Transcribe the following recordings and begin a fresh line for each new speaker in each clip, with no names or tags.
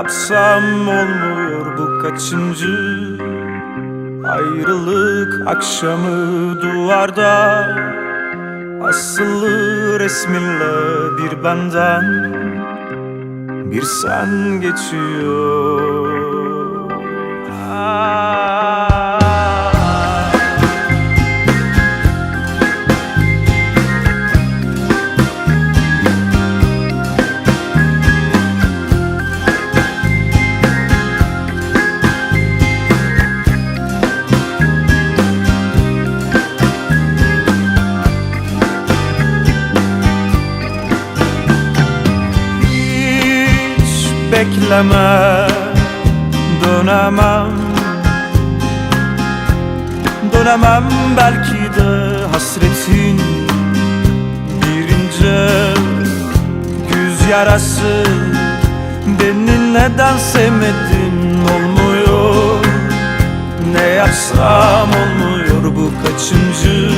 yapsam olmuyor bu kaçıncı Ayrılık akşamı duvarda. Asılı resminle bir benden Bir sen geçiyor bekleme Dönemem. Dönemem belki de hasretin Bir ince güz yarası. Beni neden sevmedin olmuyor? Ne yapsam olmuyor bu kaçıncı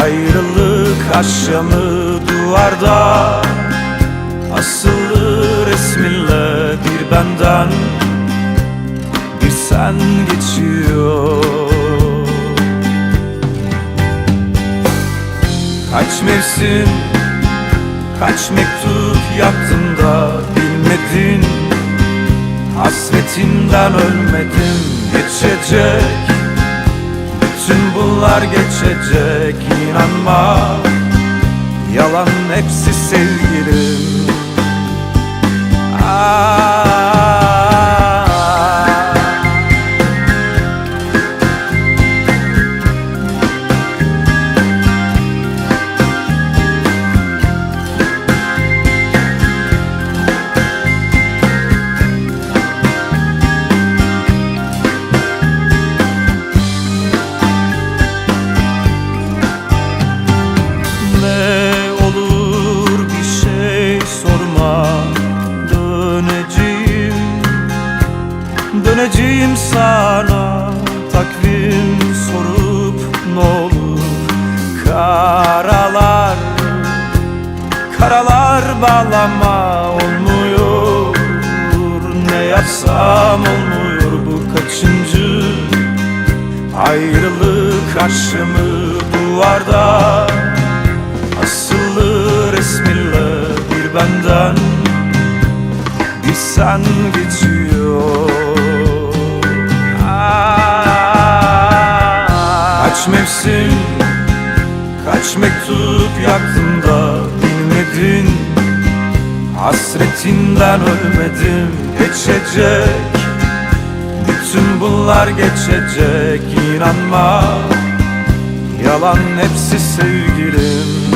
Ayrılık akşamı duvarda? Asılı resminle bir benden Bir sen geçiyor. Kaç mevsim, kaç mektup yaktım da bilmedin? Hasretinden ölmedim geçecek. Bütün bunlar geçecek inanma. Yalan hepsi sevgilim Ah. Sana Takvim sorup ne olur? Karalar Karalar bağlama olmuyor. Ne yapsam olmuyor bu kaçıncı Ayrılık aşımı duvarda? Asılı resminle bir benden Bir sen geçiyor Kaç mevsim, kaç mektup yaktım da bilmedin? Hasretinden ölmedim geçecek. Bütün bunlar geçecek inanma. Yalan hepsi sevgilim